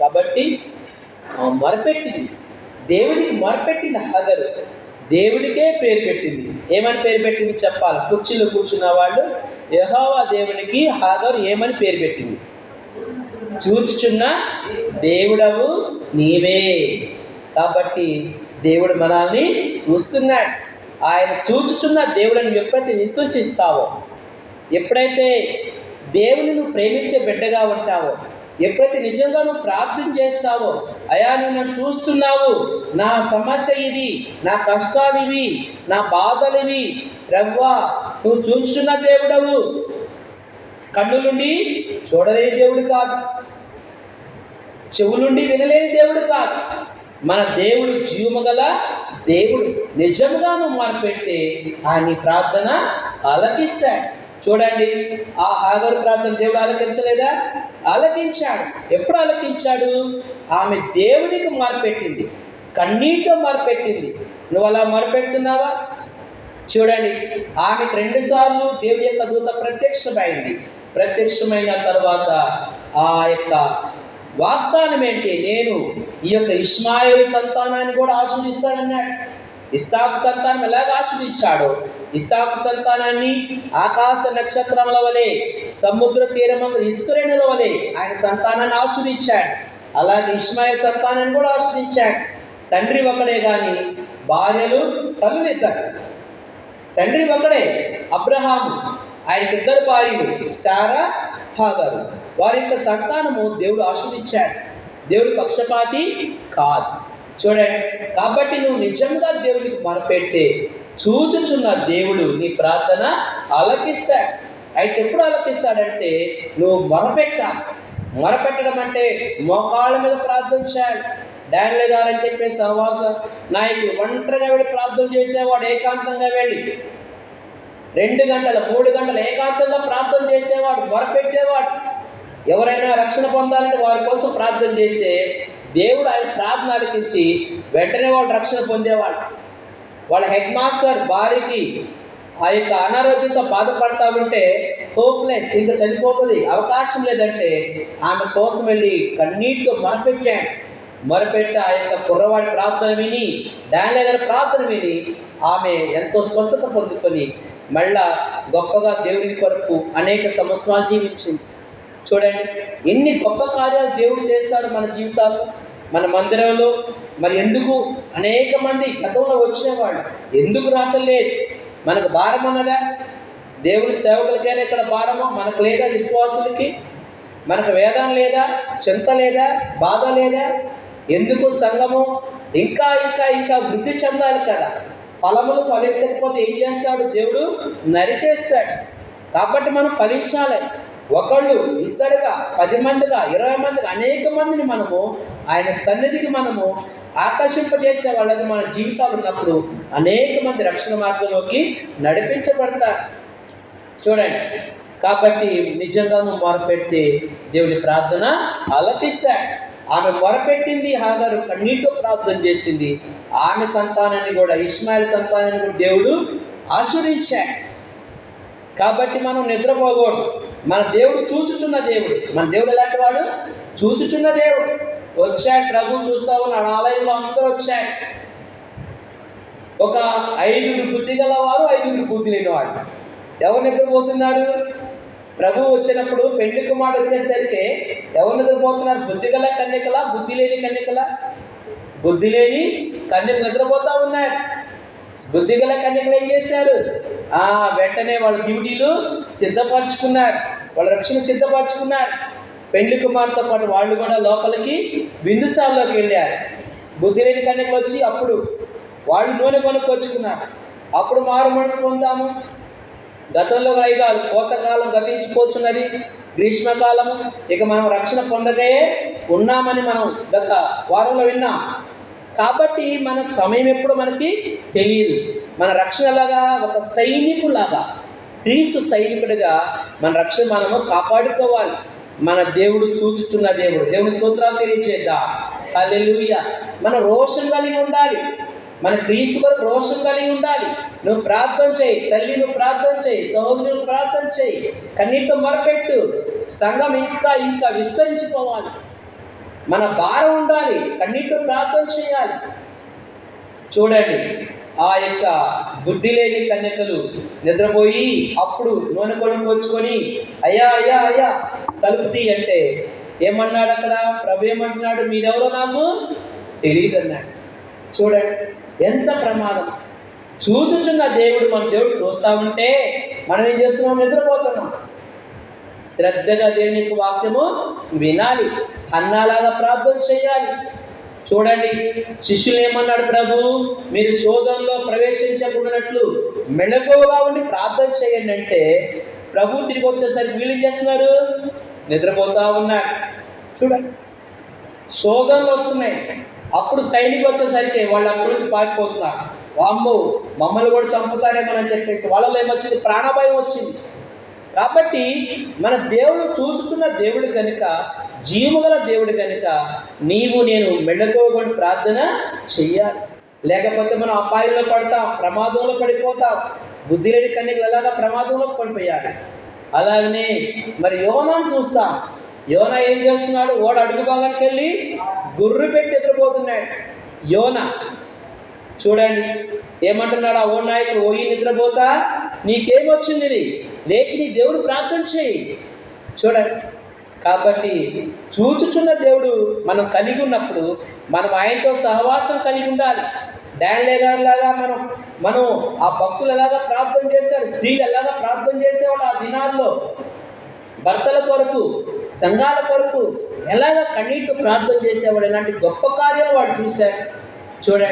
కాబట్టి మొరపెట్టింది. దేవుడికి మొరపెట్టింది హగరు దేవుడికే పేరు పెట్టింది. ఏమని పేరు పెట్టింది చెప్పాలి. కుర్చీలో కూర్చున్న వాళ్ళు యహోవా దేవునికి హాగరు ఏమని పేరు పెట్టింది? చూచుచున్న దేవుడవు నీవే. కాబట్టి దేవుడు మనల్ని చూస్తున్నాడు. ఆయన చూచుచున్న దేవుడిని ఎప్పుడైతే విశ్వసిస్తావో ఎప్పుడైతే దేవుని నువ్వు ప్రేమించే బిడ్డగా ఉంటావో ఎప్పుడైతే నిజంగా నువ్వు ప్రార్థన చేస్తావో అయా నువ్వు నన్ను చూస్తున్నావు. నా సమస్య ఇది నా కష్టాలు ఇవి నా బాధలు ఇవి. రవ్వా నువ్వు చూస్తున్న దేవుడవు. కన్నులుండి చూడలేని దేవుడు కాదు. చెవులుండి వినలేని దేవుడు కాదు. మన దేవుడు జీవము గల దేవుడు. నిజముగా నువ్వు మొరపెడితే ఆయన ప్రార్థన ఆలకిస్తాడు. చూడండి ఆ ఆగరు ప్రార్థన దేవుడు ఆలకించలేదా? ఆలకించాడు. ఎప్పుడు ఆలకించాడు? ఆమె దేవునికి మొరపెట్టింది కన్నీటితో మొరపెట్టింది నువ్వు అలా మొరపెడుతున్నావా చూడండి ఆమెకు రెండుసార్లు దేవుని యొక్క దూత ప్రత్యక్షమైంది. ప్రత్యక్షమైన తర్వాత ఆ యొక్క వాగ్దానం ఏంటి? నేను ఈ యొక్క ఇస్మాయిల్ సంతానాన్ని కూడా ఆస్వాదిస్తానన్నాడు ఇస్సాకు సంతానం ఎలాగ ఆస్వాదించాడో ఇస్సాకు సంతానాన్ని ఆకాశ నక్షత్రముల వలె సముద్ర తీరమందు ఇసుకరేణుల వలె ఆయన సంతానాన్ని ఆస్వాదించాడు అలాగే ఇస్మాయిల్ సంతానాన్ని కూడా ఆస్వాదించాడు తండ్రి ఒకడే కానీ భార్యలు తల్లినిద్దరు. తండ్రి ఒకడే అబ్రహాము ఆయనకి ఇద్దరు భార్యలు సారా హాగారు వారి యొక్క సంతానము దేవుడు ఆస్వాదించాడు దేవుడు పక్షపాతి కాదు. చూడండి కాబట్టి నువ్వు నిజంగా దేవుడికి మొరపెడితే చూచుచున్న దేవుడు నీ ప్రార్థన ఆలకిస్తాడు. అయితే ఎప్పుడు ఆలకిస్తాడంటే నువ్వు మొరపెట్టాలి. మొరపెట్టడం అంటే మోకాళ్ళ మీద ప్రార్థన డాన్లే గారు అని చెప్పే సహవాస నాయకుడు ఒంటరిగా వెళ్ళి ప్రార్థన చేసేవాడు ఏకాంతంగా వెళ్ళి రెండు గంటల మూడు గంటలు ఏకాంతంగా ప్రార్థన చేసేవాడు మొరపెట్టేవాడు. ఎవరైనా రక్షణ పొందాలంటే వారి కోసం ప్రార్థన చేస్తే దేవుడు ఆయన ప్రార్థన ఆలకించి వెంటనే వాళ్ళు రక్షణ పొందేవాడు. వాళ్ళ హెడ్ మాస్టర్ భార్యకి ఆ యొక్క అనారోగ్యంతో బాధపడతా ఉంటే హోప్లెస్ ఇంకా చనిపోతుంది అవకాశం లేదంటే ఆమె కోసం వెళ్ళి కన్నీటితో మొరపెట్టాడు. మొరపెట్టి ఆ యొక్క కుర్రవాడి ప్రార్థన విని డాన్లే గారి ప్రార్థన విని ఆమె ఎంతో స్వస్థత పొందుకొని మళ్ళా గొప్పగా దేవుని కొరకు అనేక సంవత్సరాలు జీవించింది. చూడండి ఎన్ని గొప్ప కార్యాలు దేవుడు చేస్తాడు మన జీవితాలు మన మందిరంలో. మరి ఎందుకు? అనేక మంది గతంలో వచ్చేవాళ్ళు ఎందుకు రావట్లేదు మనకు భారం అన్నదా దేవుని సేవకులకైనా ఇక్కడ భారము? మనకు లేదా విశ్వాసులకి? మనకు వేదం లేదా? చింత లేదా? బాధ లేదా? ఎందుకు సంఘము ఇంకా ఇంకా ఇంకా వృద్ధి చెందాలి కదా? ఫలములు ఫలించకపోతే ఏం చేస్తాడు దేవుడు? నరికేస్తాడు. కాబట్టి మనం ఫలించాలి. ఒకళ్ళు ఇద్దరుగా పది మందిగా ఇరవై మందిగా అనేక మందిని మనము ఆయన సన్నిధికి మనము ఆకర్షింపజేసే వాళ్ళకి మన జీవితాలు ఉన్నప్పుడు అనేక మంది రక్షణ మార్గంలోకి నడిపించబడతారు. చూడండి. కాబట్టి నిజంగా నువ్వు మొరపెడితే దేవుని ప్రార్థన ఆలకిస్తాడు. ఆమె మొరపెట్టింది హాగారు కన్నీటితో ప్రార్థన చేసింది. ఆమె సంతానాన్ని కూడా ఇస్మాయిల్ సంతానాన్ని కూడా దేవుడు ఆశ్రయించాడు. కాబట్టి మనం నిద్రపోకూడదు. మన దేవుడు చూచుచున్న దేవుడు. మన దేవుడు ఎలాంటి వాడు? చూచుచున్న దేవుడు. వచ్చాడు ప్రభు చూస్తా ఉన్నాడు. ఆలయంలో అందరూ వచ్చాడు ఒక ఐదుగురు బుద్ధి గలవారు ఐదుగురు బుద్ధి లేనివాడు ఎవరు నిద్రపోతున్నారు? ప్రభు వచ్చినప్పుడు పెళ్ళి కుమారుడు వచ్చేసరికి ఎవరు నిద్రపోతున్నారు బుద్ధిగల కన్యకల? బుద్ధి లేని కన్యకల? బుద్ధి లేని కన్యకలు నిద్రపోతా ఉన్నారు. బుద్ధిగల కన్యకలు ఏం చేశారు? ఆ వెంటనే వాళ్ళ డ్యూటీలు సిద్ధపరచుకున్నారు. వాళ్ళ రక్షణ సిద్ధపరచుకున్నారు. పెళ్ళి కుమారుతో పాటు వాళ్ళు కూడా లోపలికి బిందుసాల్లోకి వెళ్ళారు. బుద్ధి లేని కన్యకలు వచ్చి అప్పుడు వాళ్ళు నూనె కొనుక్కొచ్చుకున్నారు. అప్పుడు మారు మనసు పొందాము. గతంలో రైగాలు కోతకాలం గతించిపోతున్నది గ్రీష్మకాలము ఇక మనం రక్షణ పొందకయే ఉన్నామని మనం గత వారంలో విన్నాం. కాబట్టి మనకు సమయం ఎప్పుడు మనకి తెలియదు. మన రక్షణలాగా ఒక సైనికులాగా క్రీస్తు సైనికుడిగా మన రక్షణ మనము కాపాడుకోవాలి. మన దేవుడు చూచుచున్న దేవుడు. దేవుని స్తోత్రాలు తెలియచేద్దాం. హల్లెలూయా. మన రోషం కలిగి ఉండాలి. మన క్రీస్తు కొరకు రోషం కలిగి ఉండాలి. నువ్వు ప్రార్థన చేయి తల్లి నువ్వు ప్రార్థన చేయి సహోదరులు ప్రార్థన చేయి. కన్నీటితో మొరపెట్టు. సంఘం ఇంకా ఇంకా విస్తరించుకోవాలి మన భారం ఉండాలి కన్నీటితో ప్రార్థన చేయాలి. చూడండి ఆ యొక్క బుద్ధి లేని కన్యకలు నిద్రపోయి అప్పుడు నూనె కొనుక్కొచ్చుకొని అయ్యా అయ్యా అయ్యా తలుపు అంటే ఏమన్నాడు అక్కడ ప్రభు ఏమంటున్నాడు? మీరెవరో నాకు తెలియదు అన్నాడు చూడండి ఎంత ప్రమాదం? చూచుచున్న దేవుడు మన దేవుడు చూస్తా ఉంటే మనం ఏం చేస్తున్నాం? నిద్రపోతున్నాం. శ్రద్ధగా దేవునికి వాక్యము వినాలి. అన్నాలాగా ప్రార్థన చేయాలి. చూడండి శిష్యులు ఏమన్నాడు ప్రభు? మీరు శోధంలో ప్రవేశించకున్నట్లు మెళకువగా ఉండి ప్రార్థన చేయండి అంటే ప్రభు తిరిగి వచ్చేసరికి వీళ్ళు చేస్తున్నారు? నిద్రపోతూ ఉన్నాడు చూడండి శోధనలు వస్తున్నాయి. అప్పుడు సైనికు వచ్చేసరికి వాళ్ళు అక్కడి నుంచి పారిపోతున్నారు. వామ్మో మమ్మల్ని కూడా చంపుతారేమోనని చెప్పేసి వాళ్ళలో ఏమొచ్చింది? ప్రాణభయం వచ్చింది. కాబట్టి మన దేవుడు చూస్తున్న దేవుడు కనుక జీవగల దేవుడు కనుక నీవు నేను మెళ్ళకోకుండా ప్రార్థన చెయ్యాలి. లేకపోతే మనం అపాయంలో పడతాం ప్రమాదంలో పడిపోతాం. బుద్ధి లేని కన్యకలు ఎలాగా ప్రమాదంలో పడిపోయాలి అలాగనే మరి యోనం చూస్తాం. యోన ఏం చేస్తున్నాడు? ఓడ అడుగు భాగానికి వెళ్ళి గుర్రు పెట్టి నిద్రపోతున్నాడు యోన చూడండి ఏమంటున్నాడు ఆ ఓ నాయకుడు? ఓయి నిద్రపోతా? నీకేమొచ్చింది లేచి నీ దేవుడు ప్రార్థన చేయి. చూడండి కాబట్టి చూచుచున్న దేవుడు మనం కలిగి ఉన్నప్పుడు మనం ఆయనతో సహవాసం కలిగి ఉండాలి. డాన్లే గారిలాగా మనం మనం ఆ భక్తులు ఎలాగా ప్రార్థన చేశారు స్త్రీలు ఎలాగా ప్రార్థన చేసేవాళ్ళు ఆ దినాల్లో? భర్తల కొరకు సంఘాల కొరకు ఎలాగ కన్నీటి ప్రార్థన చేసేవాడు ఇలాంటి గొప్ప కార్యాలు వాడు చూశారు చూడండి.